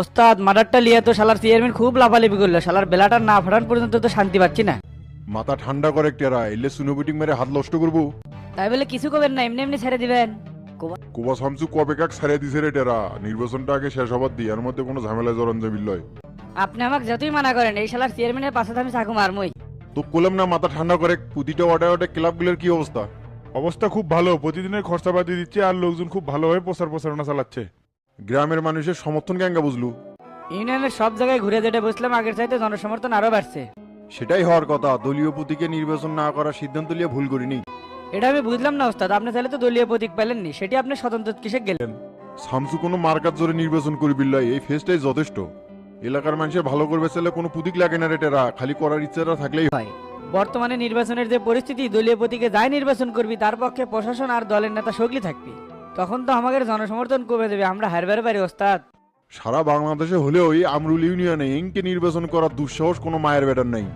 ওস্তাদ মার্ডারটা লিয়ে তো শালার চেয়ারম্যান খুব লাফালাফি করল। শালার বেলাটা না ফাটান পর্যন্ত তো শান্তি পাচ্ছি না। মাথা ঠান্ডা করে টেরা এলে সুনোবিটিং মেরে হাত নষ্ট করব। তাই বলে কিছু করবেন না এমনি এমনি ছেড়ে দিবেন। কোবা শামসু কবে কাক ছাড়িয়ে দিছে রে টেরা? নির্বাচনটা আগে শেষ হবার দি এর মধ্যে কোনো ঝামেলা জড়ান যাবি লয়। আপনি আমাকে যতই মানা করেন এই শালার চেয়ারম্যানের পাশে আমি থাকু মারমই। তো কলম না মাথা ঠান্ডা করে প্রতিটা ওয়াটে ওয়াটে ক্লাবগুলোর কি অবস্থা? অবস্থা খুব ভালো প্রতিদিনের খরচাপাতি দিচ্ছে আর লোকজন খুব ভালোভাবে প্রচার প্রচারণা চালাচ্ছে। গ্রামের মানুষের সমর্থন কেঙ্গা বুঝলু? ইউনিয়নের সব জায়গায় ঘুরে যেটা বসলাম আগের চাইতে জনসমর্থন আরও বাড়ছে। সেটাই হওয়ার কথা দলীয় প্রতীকে নির্বাচন না করার সিদ্ধান্ত নিয়ে ভুল করিনি। এটা আমি বুঝলাম না ওস্তাদ। আপনি তাহলে তো দলীয় প্রতীক পেলেননি সেটি আপনি স্বতন্ত্র কিসে গেলেন? শামসু কোনো মার্কার জোরে নির্বাচন করবি লয় এই ফেসটাই যথেষ্ট। এলাকার মানুষের ভালো করবে চাইলে কোনো প্রতীক লাগে না রে টেরা খালি করার ইচ্ছাটা থাকলেই হয়। বর্তমানে নির্বাচনের যে পরিস্থিতি দলীয় প্রতীকে যাই নির্বাচন করবি তার পক্ষে প্রশাসন আর দলের নেতা সগলি থাকবি। তখন তো আমাদের জনসমর্থন কমে দেবে? আমরা হারবার পারি ওস্তাদ। সারা বাংলাদেশে হলেও এই আমরুল ইউনিয়নে এঙ্কে নির্বাচন করার দুঃসাহস কোনো মায়ের বেটার নাই।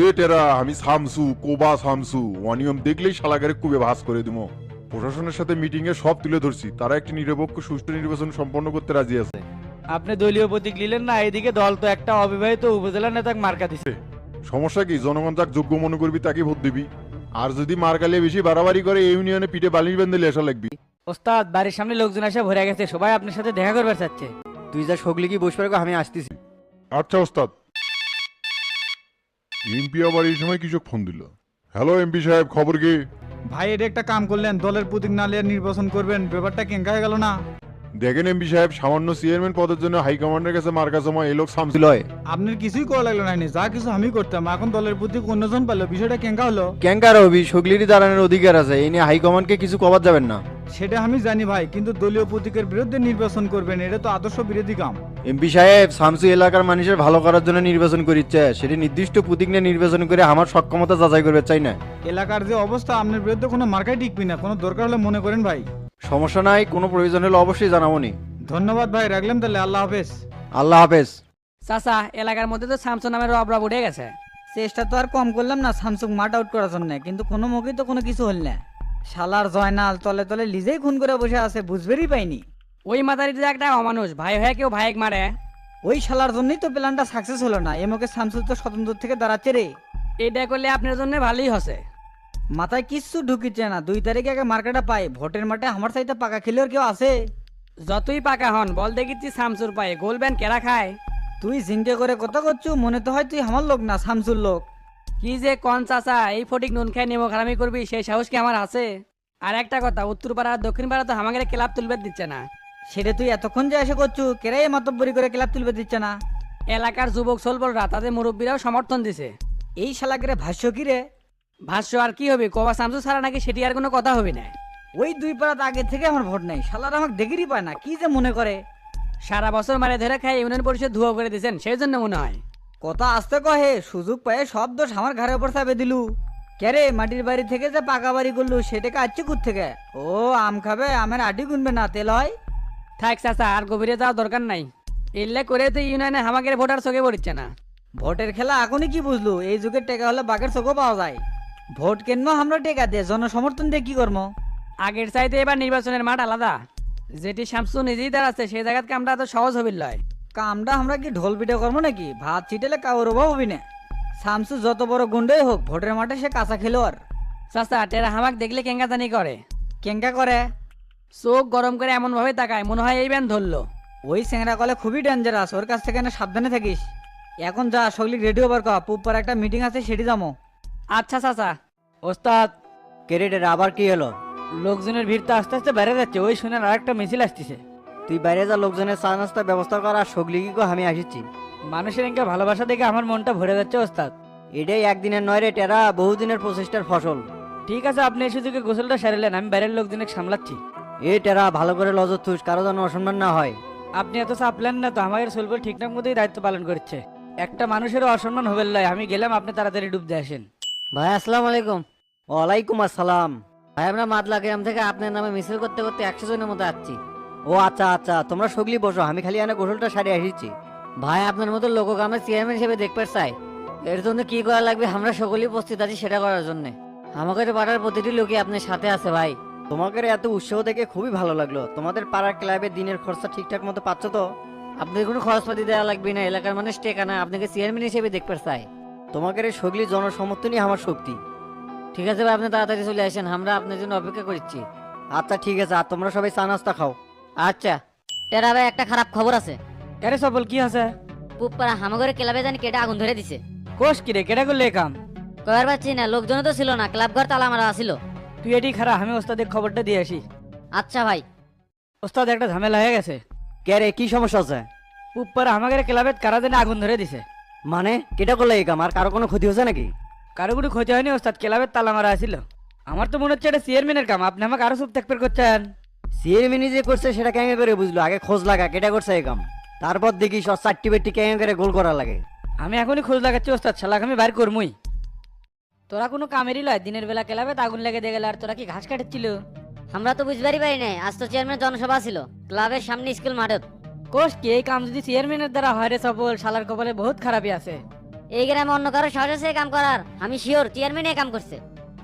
এ টেরা আমি সামসু কোবা সামসু অনিয়ম দেখলেই শালাগারে কুবে ভাস করে দিমো। প্রশাসনের সাথে মিটিং এ সব তুলে ধরছি তারা একটি নিরপেক্ষ সুষ্ঠু নির্বাচন সম্পন্ন করতে রাজি আছে। আপনি দলীয় প্রতীক নিলেন না এদিকে দল তো একটা অবিবাহিত উপজেলা নেতাকে মার্কা দিছে। সমস্যা কি? জনগণ যাক যোগ্য মনে করবি তাকে ভোট দিবি। আর যদি মার্কালে বেশি বাড়াবাড়ি করে এই ইউনিয়নে পিঠে বালিশ বেঁধে লেসা লাগবি। ওস্তাদ বাড়ির সামনে লোকজন এসে ভরে গেছে সবাই আপনার সাথে দেখা করবার চাচ্ছে। তুই যা সগলি কি বসবে রাখো, আমি আসতেছি। আচ্ছা ওস্তাদ। এমপি আবার এই সময় কিছু ফোন দিল? হ্যালো এমপি সাহেব খবর কি? ভাই এটা একটা কাম করলেন দলের প্রতীক না লিয়ে নির্বাচন করবেন ব্যাপারটা কেঙ্কা হয়ে গেল না? দেখেন এমপি সাহেব সামান্য চেয়ারম্যান পদের জন্য হাইকমান্ডের কাছে মার্কা জমা এই লোক সামসু লয়। আপনার কিছুই করা লাগল না যা কিছু আমি করতাম এখন দলের প্রতীক অন্যজন পারল বিষয়টা কেঙ্কা হলো? ক্যাঙ্কার হবি সগলিরই দাঁড়ানোর অধিকার আছে এই নিয়ে হাইকমান্ডকে কিছু কবার যাবেন না। সেটা আমি জানি ভাই কিন্তু দলীয় প্রতীকের বিরুদ্ধে নির্বাচন করবেন এটা তো আদর্শ বিরোধী কাম। এমপি সাহেব শামসু এলাকার মানুষের ভালো করার জন্য নির্বাচন করিচ্ছে। সেটি নির্দিষ্ট প্রতীক নিয়ে নির্বাচন করে আমার সক্ষমতা যাচাই করবে চাই না? এলাকার যে অবস্থা আপনার বিরুদ্ধে কোনো মার্কাই টিকবি না কোনো দরকার হলে মনে করেন ভাই। সমস্যা নাই কোনো প্রয়োজন হলে অবশ্যই জানাব নি ধন্যবাদ ভাই রাখলাম তাহলে আল্লাহ হাফেজ। আল্লাহ হাফেজ। চাচা এলাকার মধ্যে তো স্যামসং নামের অবরা উঠে গেছে। চেষ্টা তো আর কম করলাম না স্যামসুং মার্ট আউট করার জন্য কিন্তু কোনো মুখেই তো কোনো কিছু হল না। শালার জয়নাল তলে তলে লিজেই খুন করে বসে আছে বুঝবেরই পাইনি। ওই মাতারিতে একটা অমানুষ ভাই হয়ে কেউ ভাইক মারে। ওই শালার জন্যই তো প্ল্যানটা সাকসেস হলো না এমকে স্যামসুং তো স্বতন্ত্র থেকে দাঁড়াচ্ছে রে। এটা করলে আপনার জন্য ভালোই হসে। মাথায় কিচ্ছু ঢুকিচ্ছে না দুই তারিখে আগে মার্কেটে পাই ভোটের মাঠে আমার সাইতে পাকা খেলেও কেউ আছে? যতই পাকা হন বল দেখিচ্ছি শামসুর পায়ে গোল ব্যান কেরা খায়? তুই জিঙ্কে করে কথা করছু মনে তো হয় তুই আমার লোক না শামসুর লোক। কি যে কন চাচা, এই ফটিক নুন খাই নেমো খারামি করবি, সেই সাহস কি আমার আছে? আর একটা কথা, উত্তর পাড়া আর দক্ষিণ পাড়া তো আমাকে ক্লাব তুলবে দিচ্ছে না। সেটা তুই এতক্ষণ যে এসে করছু কেরাই মাতব্বরি করে ক্লাব তুলবে দিচ্ছে না? এলাকার যুবক সলবলরা তাদের মুরব্বীরাও সমর্থন দিছে। এই শালাকে ভাষ্য কি রে? ভাষ্য আর কি হবে, কবা শামসু ছাড়া নাকি সেটি আর কোনো কথা হবে না। ওই দুই পাড়াতে আগে থেকে আমার ভোট নাই, শালার আমাকে দেখেরই পায় না, কি যে মনে করে? সারা বছর মারে ধরে খাই ইউনিয়ন পরিষদ ধুয়া করে দিয়েছেন সেই জন্য মনে হয়। কথা আসতে কহে সুযোগ পায়ে সব দোষ আমার ঘরের উপর চাপে দিলু। কেরে মাটির বাড়ি থেকে যে পাকা বাড়ি করলু সেটাকে আসছে কুত থেকে ও আম খাবে আমের আটি গুনবে না তেল হয়? থাক চাচা আর গভীরে যাওয়ার দরকার নাই। এলে করে তো ইউনিয়নে আমাকে ভোটার চোখে পড়ছে না। ভোটের খেলা এখনই কি বুঝলু? এই যুগের টেকা হলে বাঘের চোখও পাওয়া যায়। ভোট কেন আমরা টেকা দিয়ে জনসমর্থন দিয়ে কি করব আগের চাইতে এবার নির্বাচনের মাঠ আলাদা। যেটি শামসু নিজেই দাঁড়াচ্ছে সেই জায়গাতে আমরা তো সহজ হবির লয় কামটা আমরা কি ঢোল পিঠে করব নাকি? ভাত ছিটেলে কাউর অভাব হবি না। শামসু যত বড় গুন্ডই হোক ভোটের মাঠে সে কাঁচা খেলোয়ার চাচা টেরা হামাক দেখলে কেঙ্গা জানি করে? কেঙ্কা করে? চোখ গরম করে এমন ভাবে তাকায় মনে হয় এই ব্যান ধরলো। ওই স্যাংরা কলে খুবই ডেঞ্জারাস ওর কাছ থেকে না সাবধানে থাকিস। এখন যা সকলি রেডিও বার কর পুপার একটা মিটিং আছে সেটি যাব আচ্ছা চাচা। ওস্তাদ ক্যারেটের আবার কি হলো? লোকজনের ভিড় তো আস্তে আস্তে বেড়ে যাচ্ছে ওই শুনে আর একটা মিছিল আসতেছে। তুই বাইরে যা লোকজনের চা নাস্তা ব্যবস্থা কর আর সগলি কি আমি আসিছি। মানুষের এঙ্কা ভালোবাসা দেখে আমার মনটা ভরে যাচ্ছে ওস্তাদ। এটাই একদিনের নয় রে টেরা বহুদিনের প্রচেষ্টার ফসল। ঠিক আছে আপনি এই সুযোগে গোসলটা সারিলেন আমি বাইরের লোকজনকে সামলাচ্ছি। এ টেরা ভালো করে লজর থুস কারও যেন অসম্মান না হয়। আপনি এত চাপলেন না তো আমাদের সোলবল ঠিকঠাক মতোই দায়িত্ব পালন করছে। একটা মানুষেরও অসম্মান হবে লয় আমি গেলাম আপনি তাড়াতাড়ি ডুব দিয়ে আসেন। ভাই আসসালামু আলাইকুম। ওয়ালাইকুম আসসালাম। ভাই আমরা মাদলা গ্রাম থেকে আপনার নামে মিছিল করতে করতে একশো জনের মতো আসছি। ও আচ্ছা আচ্ছা তোমরা সগলি বসো আমি খালি এনে গোসলটা সারি আসিছি ভাই আপনার মতো লোককে আমরা চেয়ারম্যান হিসেবে দেখতে চাই। এর জন্য কি করা লাগবে? আমরা সকলেই উপস্থিত আছি সেটা করার জন্য। আমাদের পাড়ার প্রতিটি লোকই আপনার সাথে আছে ভাই। তোমাদের এত উৎসাহ দেখে খুবই ভালো লাগল। তোমাদের পাড়ার ক্লাবে দিনের খরচা ঠিকঠাক মতো পাচ্ছ তো? আপনাদের কোনো খরচপাতি দেওয়া লাগবে না এলাকার মানুষ টেকা না আপনাকে চেয়ারম্যান হিসেবে দেখতে চাই। তোমাদের এই সগলি জনসমর্থনই আমার শক্তি। ঠিক আছে ভাই আপনি তাড়াতাড়ি চলে আসেন আমরা আপনার জন্য অপেক্ষা করছি। আচ্ছা ঠিক আছে আর তোমরা সবাই চা নাস্তা খাও। আচ্ছা। টেরা ভাই একটা খারাপ খবর আছে। কেরে সফল কি আছে? পুপ্পারা হামাগরে ক্লাবে জানি কেটে আগুন ধরে দিছে। কোষ কি রে কেটে করলে কাম? কয়ার পাচ্ছি না লোকজন তো ছিল না ক্লাব ঘর তালা মারা আসিল তুই এটি খারাপ আমি ওস্তাদের খবরটা দিয়ে আসি। আচ্ছা ভাই। ওস্তাদ একটা ঝামেলা হয়ে গেছে। কে রে কি সমস্যা আছে? উপর আমাদের ক্লাবের কারা জানে আগুন ধরে দিছে। মানে কেটা করলে এই কাম? আর কারও কোনো ক্ষতি হচ্ছে নাকি? কারও কোনো ক্ষতি হয়নি ওস্তাদ ক্লাবের তালা মারা আছিল। আমার তো মনে হচ্ছে এটা চেয়ারম্যানের কাম। আপনি আমাকে আরও চুপ থাকবে করছেন সিএরমিনি যে করছে সেটা কেমন করে বুঝলো। আগে খোঁজ লাগা কেটা করছে এই কাম। তারপর দেখি সব চারটি বেটটি কেমন করে গোল করা লাগে। আমি এখনই খোঁজ লাগাচ্ছি ওস্তাদ শালাক আমি বাইর করমুই। তোরা কোনো কামেরই লয় দিনের বেলা ক্লাবে আগুন লেগে দিয়ে গেলে আর তোরা কি ঘাস কাটছিল? আমরা তো বুঝবারই পারি নাই আজ তো চেয়ারম্যান জনসভা ছিল ক্লাবের সামনে স্কুল মাঠত। কোষ কি এই কাম যদি চেয়ারম্যানের দ্বারা হয় রে সফল শালার কপালে বহুত খারাপই আছে। এই গ্রামে অন্য কারও সাহস আছে এই কাম করার? আমি শিওর চেয়ারম্যান এই কাম করছে।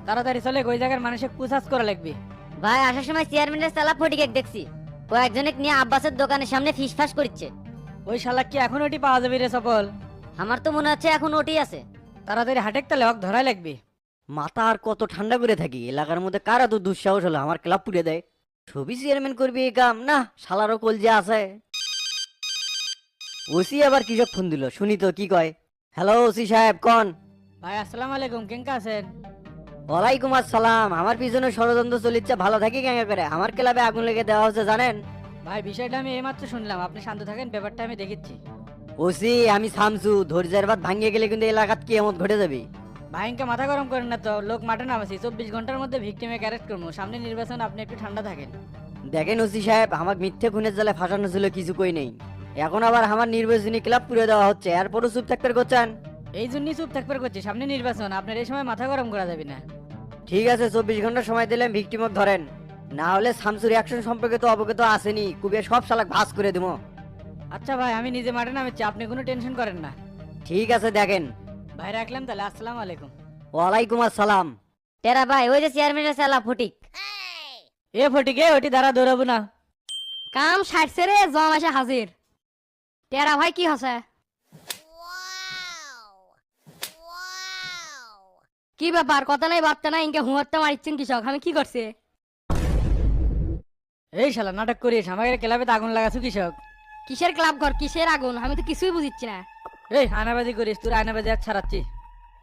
তাড়াতাড়ি চলে ওই জায়গার মানুষের পুছাছ করা লাগবে। ভাই আসার সময় চেয়ারম্যানের সালা ফটিকে দেখছি। কয়েকজনে নিয়ে আব্বাসের দোকানের সামনে ফিস ফাস করছে। ওই শালাক কি এখন ওটি পাওয়া যাবে রে সফল? আমার তো মনে হচ্ছে এখন ওটি আছে। তাড়াতাড়ি হাটেক তালে হক ধরাই লাগবে। মাথা আর কত ঠান্ডা করে থাকি এলাকার মধ্যে কার এত দুঃসাহস হলো? আমার ক্লাব পুড়ে দেয়। ছবি চেয়ারম্যান করবি এই কাম না শালারও কলজে আছে। ওসি আবার কিসব ফোন দিল? শুনি তো কি কয়? হ্যালো ওসি সাহেব কন? ভাই আসসালামু আলাইকুম কেঙ্কা আছেন? ওয়ালাইকুম আসসালাম। আমার পিছনে ষড়যন্ত্র চলিচ্ছে ভালো থাকি কেন করে আমার ক্লাবে আগুন লেগে দেওয়া হচ্ছে জানেন? ভাই বিষয়টা আমি এইমাত্র শুনলাম। আপনি শান্ত থাকেন ব্যাপারটা আমি দেখেছি। ওসি আমি সামসু ধৈর্যের বাদ ভাঙিয়ে গেলে কিন্তু এলাকাত কি এমন ঘটে যাবে। ভাইকে মাথা গরম করেন না তো লোক মাঠে নামাছি। চব্বিশ ঘণ্টার মধ্যে ভিক্টিমে ক্যারেক্ট করব। সামনে নির্বাচন আপনি একটু ঠান্ডা থাকেন। দেখেন ওসি সাহেব আমার মিথ্যে খুনের জালে ফাঁসানো ছিল কিছু কই নেই। এখন আবার আমার নির্বাচনী ক্লাব পুড়ে দেওয়া হচ্ছে। এরপরও চুপ থাকতে করছেন? এই জন্যই চুপ থাকবার করছি সামনে নির্বাচন আপনার এই সময় মাথা গরম করা যাবে না। ঠিক আছে চব্বিশ ঘণ্টা সময় দিলেন ভিক্টিমক ধরেন। না হলে শামসুর অ্যাকশন সম্পর্কে তো অবগত আসেনি কুবিয়ে সব শালাক ভাস করে দেবো। আচ্ছা ভাই আমি নিজে মাঠে নামেছি আপনি কোনো টেনশন করেন না। ঠিক আছে দেখেন। ভাই রাখলাম তাহলে আসসালামু আলাইকুম। ওয়ালাইকুম আসসালাম। টেরা ভাই ওই যে চেয়ারম্যানের সালা ফটিক। এ ফটিকে ওটি দ্বারা দৌড়াবো না। কাম সারছে রে জম আসে হাজির। টেরা ভাই কি হসে কি ব্যাপার? কথা নাই বার্তা নাই ইনকে হুঁয়ারটা মারিচ্ছেন কৃষক আমি কি করছে? এই শালা নাটক করিস আমাদের ক্লাবে আগুন লাগাছু কৃষক। কিসের ক্লাব ঘর? কিসের আগুন? আমি তো কিছুই বুঝিচ্ছি না। এই আনাবাজি করিস তোর আনাবাজি আর ছাড়াচ্ছি।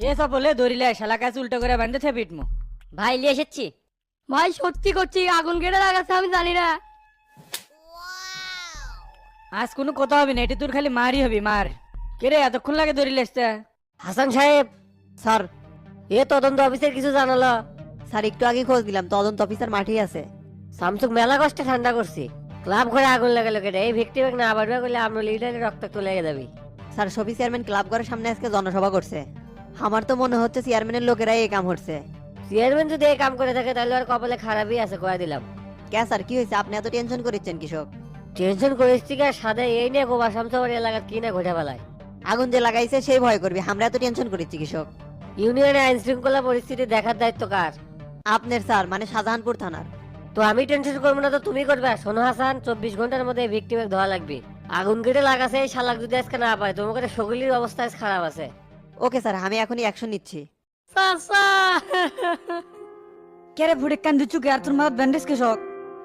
এ সব বলে দৌড়িলে শালা কাছে উল্টো করে বাঁধতে পিটমু। ভাই লিয়ে এসেছি। ভাই সত্যি করছি আগুন কেটে লাগাচ্ছে আমি জানি না। আজ কোনো কথা হবে না এটি তোর খালি মারই হবি মার। কে রে এতক্ষণ লাগে দৌড়িলে আসতে? হাসান সাহেব স্যার এ তদন্ত অফিসের কিছু জানালো। স্যার একটু আগে খোঁজ দিলাম তদন্ত অফিসার মাঠেই আছে। সামসুং মেলা কষ্টে ঠান্ডা করছি। ক্লাব ঘরে আগুন লাগালো কেটে এই ভিক্টিম না করলে আমরা লিডারের রক্ত যাবি। স্যার সবই চেয়ারম্যান ক্লাব ঘরের সামনে আজকে জনসভা করছে। আমার তো মনে হচ্ছে চেয়ারম্যানের লোকেরাই এই কাম করছে। চেয়ারম্যান যদি এই কাম করে থাকে তাহলে আর কপালে খারাপই আছে কয়ে দিলাম। কে স্যার কি হয়েছে? আপনি এত টেনশন করেছেন কৃষক টেনশন করিস ঠিক আছে সাদে এই নিয়ে গোবা শামসাবাড়ি এলাকার কি না ঘটে বেলায় আগুন যে লাগাইছে সেই ভয় করবি। আমরা এত টেনশন করেছি কৃষক ইউনিয়নে আইন শৃঙ্খলা পরিস্থিতি দেখার দায়িত্ব কার? আপনার স্যার মানে শাহজাহানপুর থানার। তো আমি টেনশন করব না তো তুমি করবে। সোনো হাসান চব্বিশ ঘণ্টার মধ্যে ভিক্টিমে ধোয়া লাগবে। আগুন কেটে লাগাছে এই শালাক যদি আজকে না পায় তোমাকে সকলের অবস্থা আজ খারাপ আছে। ওকে স্যার আমি এখনই অ্যাকশন নিচ্ছি। কে রে ফুটে কান দিচ্ছু আর তোর মাথার ব্যান্ডেজ কৃষক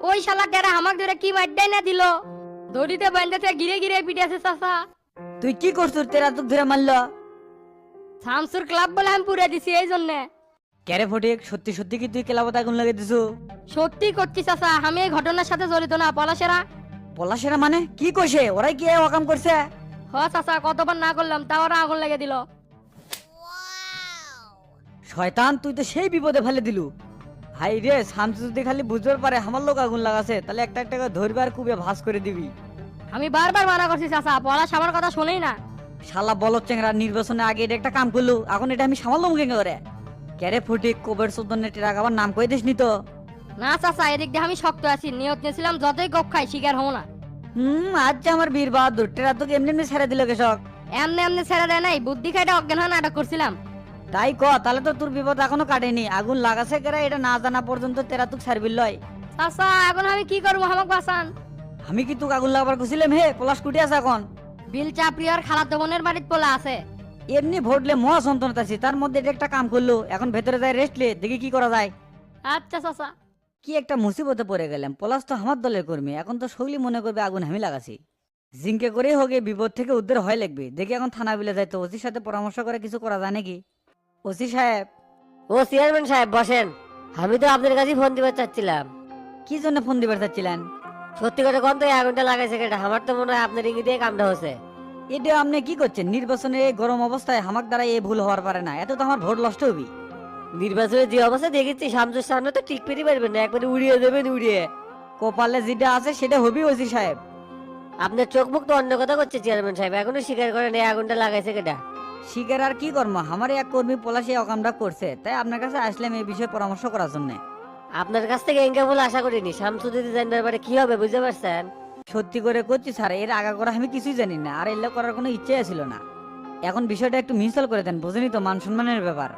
ওই শালা টেরা আমাক ধরে কি মারটাই না দিল? দড়িতে বান্ধতে গিরে গিরে পিটেছে চাচা তুই কি করছিস? তেরা তোকে ধরে মারলো। শামসুর ক্লাব বলে আমি পুরে দিছি এই জন্যে। কে রে ফটিক সত্যি সত্যি কি তুই ক্লাবত আগুন লাগিয়ে দিছো সত্যি করছি চাচা আমি এই ঘটনার সাথে জড়িত না পলাশেরা। পলাশেরা মানে? কি কইছে? ওরাই কি এই অকাম করছে? হ চাচা কতবার না করলাম তা ওরা আগুন লাগিয়ে দিল। শয়তান তুই তো সেই বিপদে ফেলে দিলু। হাই রে শামসু যদি খালি বুঝবার পারে আমার লোক আগুন লাগাছে তাহলে একটা একটা করে ধরবার কুবে ভাস করে দিবি। আমি বারবার মানা করছি চাচা পলাশ আমার কথা শোনেই না। শালা বলত চেংরা নির্বাচনে আগে এটা একটা কাম করল এখন এটা আমি সামাল মুখে করে ক্যারে ফটিক কোবের চোদ্দনে টেরাক আবার নাম কই দিস নি তো? না চাচা এদিক দিয়ে আমি শক্ত আছি নিয়ত নিয়েছিলাম যতই গপ খাই শিকার হব না। হুম আজ যে আমার বীর বাহাদুর টেরা তোকে এমনি এমনি ছেড়ে দিল কেশক এমনি এমনি ছেড়ে দেয় নাই বুদ্ধি খাইটা অজ্ঞান হয়ে নাটক করছিলাম। তাই ক তাহলে তো তোর বিপদ এখনও কাটেনি আগুন লাগাছে কেরা এটা না জানা পর্যন্ত তেরা তুক ছাড়বি লয় চাচা এখন আমি কি করব আমাকে বাঁচান। আমি কি তোকে আগুন লাগাবার খুঁজছিলাম হে? পলাশ কুটি আছে এখন। বিল চাপড়িয়ার খালাতো বোনের বাড়িত পোলা আছে। এমনি ভোটলে মহা সন্তনত আছি তার মধ্যে এটা একটা কাম করল এখন ভেতরে যায় রেস্টলে দেখি কি করা যায়। আচ্ছা চাচা। কি একটা মুসিবতে পড়ে গেলাম পলাশ তো আমার দলের কর্মী এখন তো সগলি মনে করবে আগুন আমি লাগাছি। জিঙ্কে করেই হোক এই বিপদ থেকে উদ্ধার হয় লাগবে দেখি এখন থানা বিলে যাই তো ওসির সাথে পরামর্শ করে কিছু করা যায় নাকি? ওসি সাহেব। ও চেয়ারম্যান সাহেব বসেন। আমি তো আপনার কাছে ফোন দিবার চাচ্ছিলাম। কি জন্য ফোন দিবার চাচ্ছিলেন? সত্যি করে কোন তো এই আগুনটা লাগাইছে কেটা? আমার তো মনে হয় আপনার ইঙ্গি দিয়ে কামটা হচ্ছে এটা আপনি কি করছেন? নির্বাচনের এই গরম অবস্থায় আমার দ্বারা এই ভুল হওয়ার পারে না। এত তো আমার ভোট নষ্ট হবি। নির্বাচনে যে অবস্থা দেখেছি শামসুর সামনে তো ঠিক পেতে পারবেন না একবারে উড়িয়ে দেবেন উড়িয়ে। কপালে যেটা আছে সেটা হবি ওসি সাহেব। আপনার চোখ মুখ তো অন্য কথা করছে চেয়ারম্যান সাহেব। এখনও স্বীকার করেন এই আগুনটা লাগাইছে কেটা? শিকার আর কি কর্ম আমার এক কর্মী পলাশি অকামটা করছে। তাই আপনার কাছে আসলাম এই বিষয়ে পরামর্শ করার জন্য। আপনার কাছ থেকে এঙ্গে বলে আশা করিনি। শামসু যদি জানতে পারে কি হবে বুঝতে পারছেন? সত্যি করে করছি স্যার এর আগা করা আমি কিছুই জানি না আর এগুলো করার কোনো ইচ্ছে ছিল না। এখন বিষয়টা একটু মিনসল করে দেন বুঝেনি তো মান সম্মানের ব্যাপার।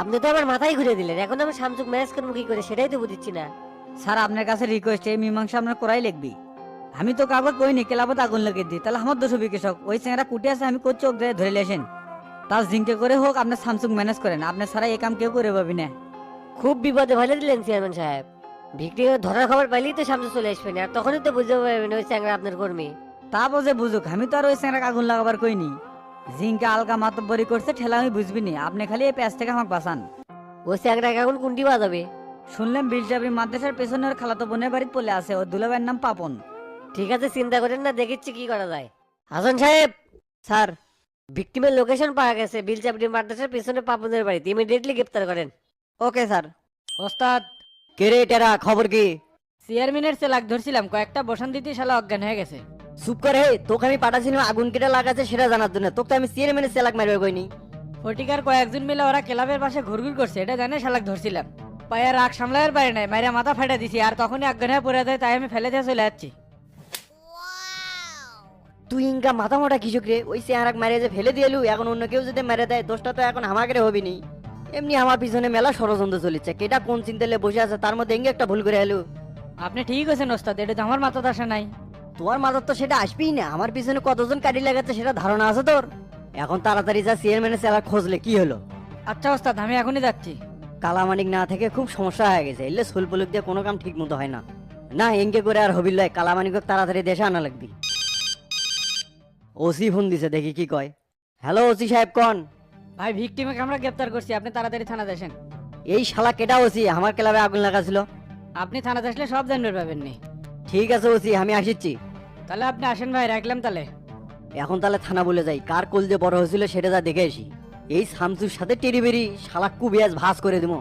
আপনি তো আমার মাথায় ঘুরে দিলেন এখন আমি শামসুক ম্যানেজ করব কি করে সেটাই তো বুঝছি না। স্যার আপনার কাছে রিকোয়েস্ট এই মীমাংসা আপনার করাই লিখবি। আমি তো কাগজ কইনি কেলাবত আগুন লাগিয়ে দিই তাহলে আমার দোষ কৃষক ওই চেংরা কুটি আছে আমি করছি ওকে ধরে লেসেন। তার জিঙ্কে করে হোক আপনার স্যামসুং ম্যানেজ করেন আপনার সারা এই কাম কেউ করে পাবি না খুব বিপদে ভালো দিলেন চেয়ারম্যান সাহেব। ভিক্টি ধরার খবর পাইলেই তো সামনে চলে আসবেন আর তখনই তো বুঝতে পারবেন ওই চ্যাংরা আপনার কর্মী। তা বোঝে বুঝুক আমি তো আর ওই চেংরা আগুন লাগাবার কইনি। জিঙ্কে আলগা মাতব্বরি করছে ঠেলা আমি বুঝবি নি আপনি খালি এই প্যাচ থেকে আমাকে বাঁচান। ওই চ্যাংরা এখন কোনটি বাজাবে? শুনলাম বিলচাবরি মাদ্রাসার পেছনে ওর খালাতো বোনের বাড়িতে পলে আছে ওর দুলাভাইয়ের নাম পাপন। ঠিক আছে চিন্তা করেন না দেখিচ্ছি কি করা যায়। হাসান সাহেব! স্যার। ভিক্টিমের লোকেশন পাওয়া গেছে বিলচাপড়ি মাদ্রাসার পেছনে পাপনের বাড়িতে ইমিডিয়েটলি গ্রেপ্তার করেন। Okay sir. ওস্তাদ কে রে টেরা খবর কি? চেয়ারম্যানের সেলাক ধরছিলাম কয়েকটা বসান দিতে শালা অজ্ঞান হয়ে গেছে। চুপ করে হে তোকে আমি পাঠাছিলাম আগুন কেটে লাগাচ্ছে সেটা জানার জন্য। তোকে তো আমি চেয়ারম্যানের সেলাক মারবে কইনি। ফটিকার কয়েকজন মিলে ওরা ক্লাবের পাশে ঘুরঘুর করছে এটা জানে শালাক ধরছিলাম। পায়ে রাগ সামলাইয়ের পারে নাই মাইরা মাথা ফাটা দিছি আর তখনই অজ্ঞান হয়ে পড়ে যায় তাই আমি ফেলে দিয়ে চলে যাচ্ছি। তুই ইনকা মাথা মোটা কৃষক রে ওই চেহারাক মারে যে ফেলে দিয়েলু এখন অন্য কেউ যদি মেরে দেয় দোষটা তো এখন আমাকে হবি নি। এমনি আমার পিছনে মেলা ষড়যন্ত্র চলেছে। কেটা কোন চিন্তালে বসে আছে তার মধ্যে এঙ্গে একটা ভুল করে এলু আপনি ঠিক আছেন ওস্তাদ এটা তো আমার মাথা আসে নাই। তোমার মাথার তো সেটা আসবেই না আমার পিছনে কতজন কাটি লাগাচ্ছে সেটা ধারণা আছে তোর? এখন তাড়াতাড়ি যা চেয়ারম্যানের চেলা খোঁজলে কি হলো? আচ্ছা ওস্তাদ আমি এখনই যাচ্ছি। কালামানিক না থেকে খুব সমস্যা হয়ে গেছে এলে সুল পুলুক দিয়ে কোনো কাম ঠিক মতো হয় না। না এঙ্গে করে আর হবিল লয় কালামানিক তাড়াতাড়ি দেশে আনা লাগবি। ওসি ফোন দিছে দেখি কি কয়। হ্যালো ওসি সাহেব কন? ভাই ভিকটিমকে আমরা গ্রেপ্তার করছি আপনি তাড়াতাড়ি থানা আসেন। এই শালা কেটা ওসি? আমার ক্লাবে আগুন লাগাছিল। আপনি থানাতে আসলে সব জানবেন পাবেন নি ঠিক আছে ওসি আমি আসিচ্ছি। তাহলে আপনি আসেন ভাই রাখলাম তাহলে। এখন তাহলে থানা বলে যাই কার কোল যে বড় হয়েছিল সেটা যা দেখে আসি। এই শামসুর সাথে টেরিবেরি শালা কুবিয়াজ ভাস করে দিব